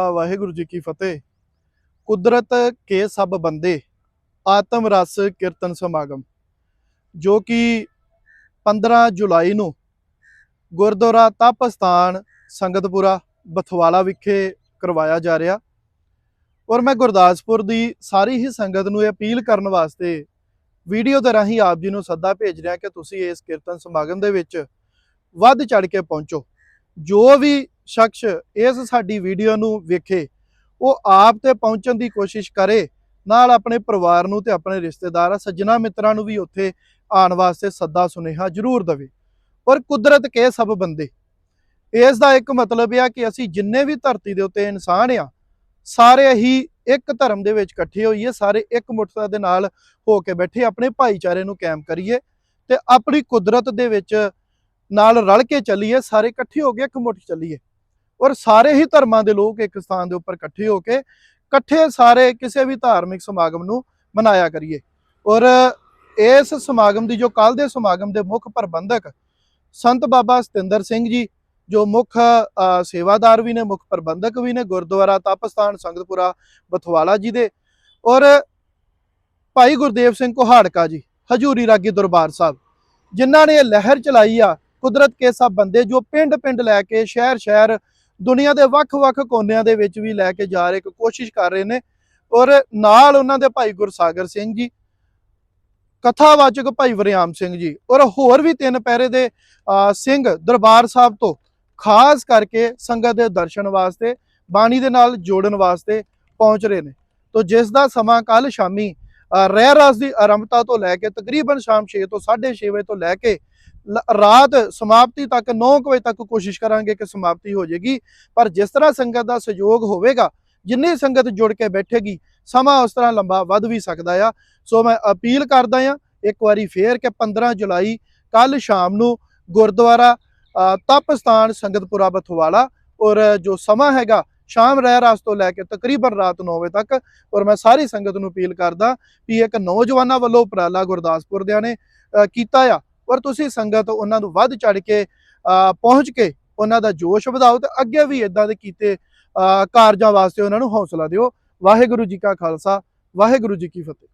ਵਾਹਿਗੁਰੂ ਜੀ ਕੀ ਫਤਿਹ। ਕੁਦਰਤ ਕੇ ਸਭ ਬੰਦੇ, ਆਤਮ ਰਸ ਕੀਰਤਨ ਸਮਾਗਮ, ਜੋ ਕਿ 15 ਜੁਲਾਈ ਨੂੰ ਗੁਰਦੁਆਰਾ ਤਪਸਤਾਨ ਸੰਗਤਪੁਰਾ, ਬਥਵਾਲਾ ਵਿਖੇ ਕਰਵਾਇਆ ਜਾ ਰਿਹਾ। ਔਰ ਮੈਂ ਗੁਰਦਾਸਪੁਰ ਦੀ ਸਾਰੀ ਹੀ ਸੰਗਤ ਨੂੰ ਇਹ ਅਪੀਲ ਕਰਨ ਵਾਸਤੇ ਵੀਡੀਓ ਦੇ ਰਾਹੀਂ ਆਪ ਜੀ ਨੂੰ ਸੱਦਾ ਭੇਜ ਰਿਹਾ ਕਿ ਤੁਸੀਂ ਇਸ ਕੀਰਤਨ ਸਮਾਗਮ ਦੇ ਵਿੱਚ ਵੱਧ ਚੜ ਕੇ ਪਹੁੰਚੋ। ਜੋ ਵੀ ਸ਼ਖਸ ਇਸ ਸਾਡੀ ਵੀਡੀਓ ਨੂੰ ਵੇਖੇ, ਉਹ ਆਪ ਤੇ ਪਹੁੰਚਣ ਦੀ ਕੋਸ਼ਿਸ਼ ਕਰੇ, ਨਾਲ ਆਪਣੇ ਪਰਿਵਾਰ ਨੂੰ ਤੇ ਆਪਣੇ ਰਿਸ਼ਤੇਦਾਰਾਂ, ਸੱਜਣਾ ਮਿੱਤਰਾਂ ਨੂੰ ਵੀ ਉੱਥੇ ਆਉਣ ਵਾਸਤੇ ਸੱਦਾ ਸੁਨੇਹਾ ਜ਼ਰੂਰ ਦੇਵੇ। ਔਰ ਕੁਦਰਤ ਕੇ ਸਭ ਬੰਦੇ, ਇਸ ਦਾ ਇੱਕ ਮਤਲਬ ਇਹ ਆ ਕਿ ਅਸੀਂ ਜਿੰਨੇ ਵੀ ਧਰਤੀ ਦੇ ਉੱਤੇ ਇਨਸਾਨ ਆ, ਸਾਰੇ ਹੀ ਇੱਕ ਧਰਮ ਦੇ ਵਿੱਚ ਇਕੱਠੇ ਹੋਈਏ, ਸਾਰੇ ਇੱਕ ਮੁੱਠਤਾ ਦੇ ਨਾਲ ਹੋ ਕੇ ਬੈਠੇ, ਆਪਣੇ ਭਾਈਚਾਰੇ ਨੂੰ ਕਾਇਮ ਕਰੀਏ ਤੇ ਆਪਣੀ ਕੁਦਰਤ ਦੇ ਵਿੱਚ ਨਾਲ ਰਲ ਕੇ ਚੱਲੀਏ, ਸਾਰੇ ਇਕੱਠੇ ਹੋ ਕੇ ਇੱਕ ਮੁੱਠ ਚੱਲੀਏ। ਔਰ ਸਾਰੇ ਹੀ ਧਰਮਾਂ ਦੇ ਲੋਕ ਇੱਕ ਸਥਾਨ ਦੇ ਉੱਪਰ ਇਕੱਠੇ ਹੋ ਕੇ ਇਕੱਠੇ ਸਾਰੇ ਕਿਸੇ ਵੀ ਧਾਰਮਿਕ ਸਮਾਗਮ ਨੂੰ ਮਨਾਇਆ ਕਰੀਏ। ਔਰ ਇਸ ਸਮਾਗਮ ਦੀ ਜੋ ਕੱਲ ਦੇ ਸਮਾਗਮ ਦੇ ਮੁੱਖ ਪ੍ਰਬੰਧਕ ਸੰਤ ਬਾਬਾ ਸਤਿੰਦਰ ਸਿੰਘ ਜੀ, ਜੋ ਮੁੱਖ ਸੇਵਾਦਾਰ ਵੀ ਨੇ, ਮੁੱਖ ਪ੍ਰਬੰਧਕ ਵੀ ਨੇ, ਗੁਰਦੁਆਰਾ ਤਪਸਤਾਨ ਸੰਗਤਪੁਰਾ ਬਥਵਾਲਾ ਜੀ ਦੇ ਔਰ ਭਾਈ ਗੁਰਦੇਵ ਸਿੰਘ ਕੋਹਾੜਕਾ ਜੀ, ਹਜੂਰੀ ਰਾਗੀ ਦਰਬਾਰ ਸਾਹਿਬ, ਜਿਨ੍ਹਾਂ ਨੇ ਇਹ ਲਹਿਰ ਚਲਾਈ ਆ ਕੁਦਰਤ ਕੇ ਸਭ ਬੰਦੇ ਜੋ ਪਿੰਡ ਪਿੰਡ ਲੈ ਕੇ ਸ਼ਹਿਰ ਸ਼ਹਿਰ ਦੁਨੀਆ ਦੇ ਵੱਖ-ਵੱਖ ਕੋਨਿਆਂ ਦੇ ਵਿੱਚ ਵੀ ਲੈ ਕੇ ਜਾ ਰਹੇ ਇੱਕ ਕੋਸ਼ਿਸ਼ ਕਰ ਰਹੇ ਨੇ। ਔਰ ਨਾਲ ਉਹਨਾਂ ਦੇ ਭਾਈ ਗੁਰਸਾਗਰ ਸਿੰਘ ਜੀ ਕਥਾਵਾਚਕ ਭਾਈ ਵਰਿਆਮ ਸਿੰਘ ਜੀ ਔਰ ਹੋਰ ਵੀ ਤਿੰਨ ਪੈਰੇ ਦੇ ਸਿੰਘ ਦਰਬਾਰ ਸਾਹਿਬ ਤੋਂ ਖਾਸ ਕਰਕੇ ਸੰਗਤ ਦੇ ਦਰਸ਼ਨ ਵਾਸਤੇ ਬਾਣੀ ਦੇ ਨਾਲ ਜੋੜਨ ਵਾਸਤੇ ਪਹੁੰਚ ਰਹੇ ਨੇ। ਤੋਂ ਜਿਸ ਦਾ ਸਮਾਂ ਕੱਲ ਸ਼ਾਮੀ ਅ, ਰਹਿ ਰਾਸ ਦੀ ਆਰੰਭਤਾ ਤੋਂ ਲੈ ਕੇ ਤਕਰੀਬਨ ਸ਼ਾਮ 6 ਤੋਂ 6:30 ਵਜੇ ਤੋਂ ਲੈ ਕੇ ਰਾਤ ਸਮਾਪਤੀ ਤੱਕ 9 ਵਜੇ ਤੱਕ ਕੋਸ਼ਿਸ਼ ਕਰਾਂਗੇ ਕਿ ਸਮਾਪਤੀ ਹੋ ਜਾਏਗੀ ਪਰ ਜਿਸ ਤਰ੍ਹਾਂ ਸੰਗਤ ਦਾ ਸਹਿਯੋਗ ਹੋਵੇਗਾ ਜਿੰਨੀ ਸੰਗਤ ਜੁੜ ਕੇ ਬੈਠੇਗੀ ਸਮਾਂ ਉਸ ਤਰ੍ਹਾਂ ਲੰਬਾ ਵੱਧ ਵੀ ਸਕਦਾ ਆ। ਸੋ ਮੈਂ ਅਪੀਲ ਕਰਦਾ ਆ ਇੱਕ ਵਾਰੀ ਫੇਰ ਕਿ 15 ਜੁਲਾਈ ਕੱਲ ਸ਼ਾਮ ਨੂੰ ਗੁਰਦੁਆਰਾ ਅ, ਤਪਸਤਾਨ ਸੰਗਤਪੁਰਾ ਬਥਵਾਲਾ ਔਰ ਜੋ ਸਮਾਂ ਹੈਗਾ ਸ਼ਾਮ ਰਹਿ ਰਾਸ ਤੋਂ ਲੈ ਕੇ ਤਕਰੀਬਨ ਰਾਤ 9 ਵਜੇ ਤੱਕ ਔਰ ਮੈਂ ਸਾਰੀ ਸੰਗਤ ਨੂੰ ਅਪੀਲ ਕਰਦਾ ਵੀ ਇੱਕ ਨੌਜਵਾਨਾਂ ਵੱਲੋਂ ਉਪਰਾਲਾ ਗੁਰਦਾਸਪੁਰ ਦਿਆਂ ਨੇ ਕੀਤਾ ਆ। ਔਰ ਤੁਸੀਂ ਸੰਗਤ ਉਹਨਾਂ ਨੂੰ ਵੱਧ ਚੜ ਕੇ ਪਹੁੰਚ ਕੇ ਉਹਨਾਂ ਦਾ ਜੋਸ਼ ਵਧਾਓ ਤੇ ਅੱਗੇ ਵੀ ਇਦਾਂ ਦੇ ਕੀਤੇ ਕਾਰਜਾਂ ਵਾਸਤੇ ਉਹਨਾਂ ਨੂੰ ਹੌਸਲਾ ਦਿਓ। ਵਾਹਿਗੁਰੂ ਜੀ ਕਾ ਖਾਲਸਾ, ਵਾਹਿਗੁਰੂ ਜੀ ਕੀ ਫਤਿਹ।